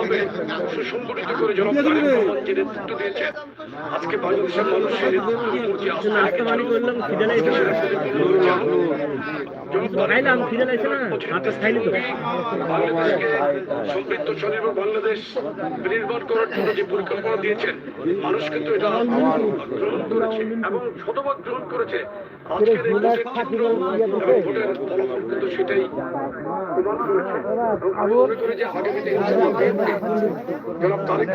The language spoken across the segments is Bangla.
হয়ে সুসংগঠিত করে বাংলাদেশ বিনির্মাণ করার জন্য যে পরিকল্পনা দিয়েছেন মানুষ কিন্তু এটা গ্রহণ করেছে এবং শতভাগ গ্রহণ করেছে আজকের এই ভোটের চিত্র এবং ভোটের ফলাফল কিন্তু সেটাই প্রমাণ করেছে এবং আমি করি যে আগামীতে ইনশাআল্লাহ বিএনপি জনাব তারেক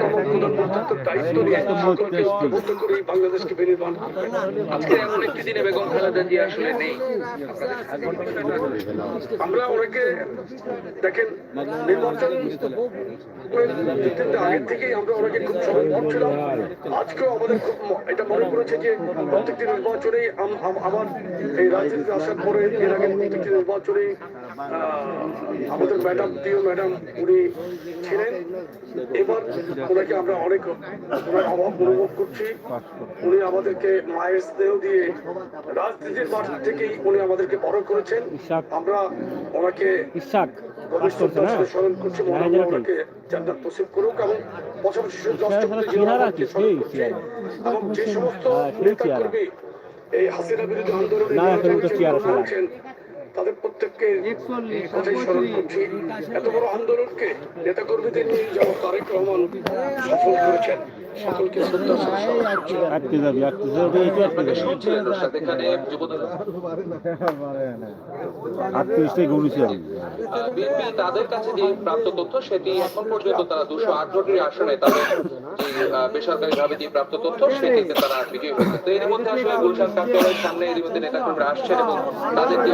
দায়িত্ব নিয়ে সকলকে ঐক্যবদ্ধ করে বাংলাদেশকে বিনির্মাণ করবে আজকে এমন একটি দিনে বেগম খালেদা জিয়া আসলে নেই। আমরা অনেকে দেখেন নির্বাচন আগের থেকেই আমরা অনেকে খুব সতর্ক ছিলাম। আজকেও আমাদের খুব এটা মনে করেছে যে প্রত্যেকটি আমার এই রাজনীতিতে আসার পরে এর আগে প্রত্যেকটি নির্বাচনে আমাদের ম্যাডাম প্রিয় ম্যাডাম উনি ছিলেন। এবার ওনাকে আমরা অনেক ওনার অভাব অনুভব করছি। উনি আমাদেরকে মায়ের স্নেহ দিয়ে রাজনীতির মাঠ থেকেই উনি আমাদেরকে বড় করেছেন। আমরা ওনাকে ইসাক ভবিষ্যতের সাথে স্মরণ করছি ওনাকে জান্নাত নসিব করুক এবং পাশাপাশি যে সমস্ত নেতা কর্মী এই হাসিনা বিরোধী আন্দোলনে। করেছেন তাদের প্রত্যেককে কথাই স্মরণ করছি এত বড় আন্দোলনকে নেতা কর্মীদের নিয়ে যাওয়া তারেক রহমান সফল করেছেন সকলকে শ্রদ্ধা আটকে যাবি। আটকে যাবি এইটা আটকে শুনছিলেন দর্শক এখানে আটত্রিশটাই গৌরীছি বিএনপি তাদের কাছে যে প্রাপ্ত তথ্য সেটি এখন পর্যন্ত তারা দুশো আঠারোটি আসনে তাদের বেসরকারি ভাবে যে প্রাপ্ত তথ্য সেটিতে তারা বিজয়ী হয়েছে তো এর মধ্যে আসলে গুলশান কার্যালয়ের সামনে এর মধ্যে নেতাকর্মীরা আসছেন এবং তাদের যে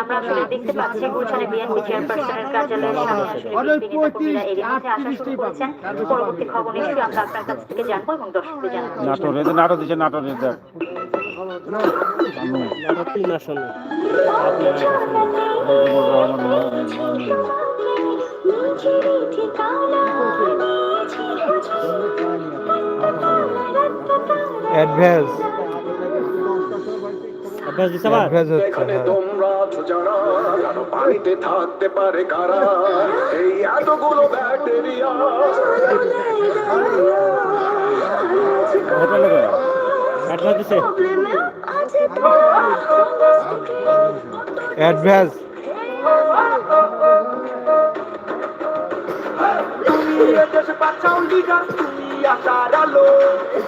আমরা আসলে দেখতে পাচ্ছি গুলশানে বিএনপি চেয়ারপারসনের কার্যালয়ের সামনে আসলে বিভিন্ন নেতাকর্মীরা এরই মধ্যে আসা শুরু করেছেন। পরবর্তী খবর নিশ্চয়ই আমরা আপনার কাছ থেকে জানব এবং দর্শকদের জানাব নাটোর নাটক দিচ্ছে নাটোরের দেখ তিন অ্যাডভান্স অভ্যাস দিছে অ্যাডভান্স হচ্ছে হ্যাঁ। তোমরা যারা আরও পানিতে থাকতে পারে কারা? এই এতগুলো ব্যাকটেরিয়া। অ্যাডভান্স দিছে অ্যাডভান্স বাঁচাও লিডার তুমি আশার আলো।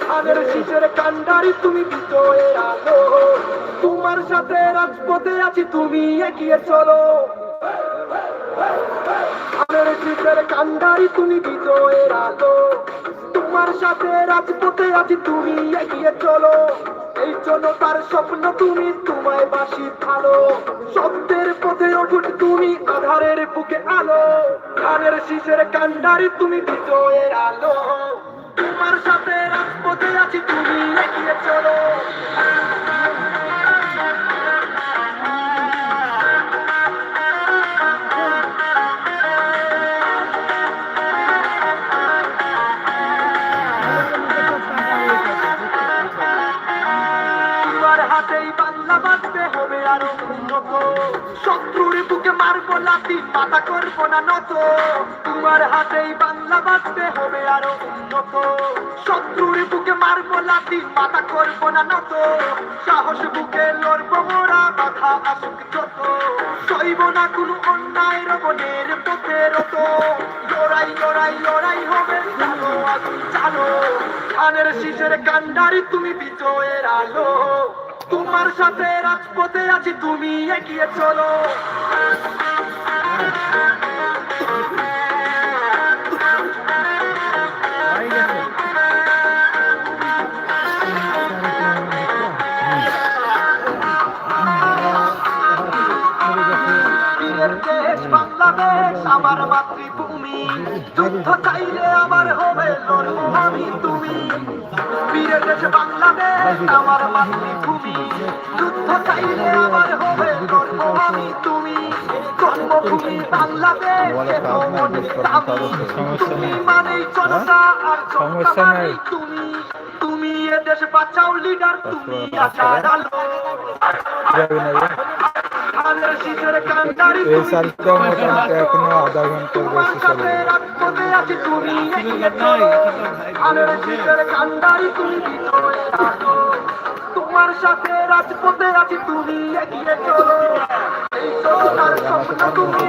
ধানের শীষের কান্ডারি তুমি বিজয়ের আলো। তোমার সাথে রাজপথে আছি তুমি এগিয়ে চলো। ধানের শীষের কান্ডারি তুমি বিজয়ের আলো। তোমার সাথে রাজপথে আছি তুমি এগিয়ে চলো। এই জন্য তার স্বপ্ন তুমি তোমায় বাসি ভালো। সত্যের পথে অটুট তুমি আধারের বুকে আলো। ধানের শিশের কান্ডারি তুমি বিজয়ের আলো। তোমার সাথে রাজপথে আছি তুমি এগিয়ে চলো। আরও উন্নত। শত্রুর বুকে মারবো লাঠি মাথা করব না নত। তোমার হাতেই বাংলা বাঁচতে হবে আরও উন্নত। শত্রুর বুকে মারবো লাঠি মাথা করব না নত। সাহস বুকে লড়বো মোরা, বাধা আসুক যত। সইব না কোনো অন্যায় রবনের পথে রত। লড়াই লড়াই লড়াই হবে, চালো, আগুন, চালো। ধানের শীষের কান্ডারি তুমি বিজয়ের আলো। তোমার সাথে রাজপথে আছি, তুমি এগিয়ে চলো। বাংলাদেশ, আমার মাতৃভূমি। যুদ্ধ চাইলে আমার হবে লড়বো। বীরের দেশ বাংলাদেশ। আমার মাতৃভূমি যুদ্ধ চাইলে আমার হবে আমি তুমি। জন্মভূমি বাংলাদেশ। তুমি মানেই জনতা আর সমস্যা মানেই তুমি। তুমি এ দেশ বাঁচাও লিডার তুমি আশার আলো। এই সালটা মোটামুটি এখনও আধা ঘণ্টার বেশি চলো তোমার সাথে রাজপথে আছি, তুমি এগিয়ে চলো। এই তার স্বপ্ন তুমি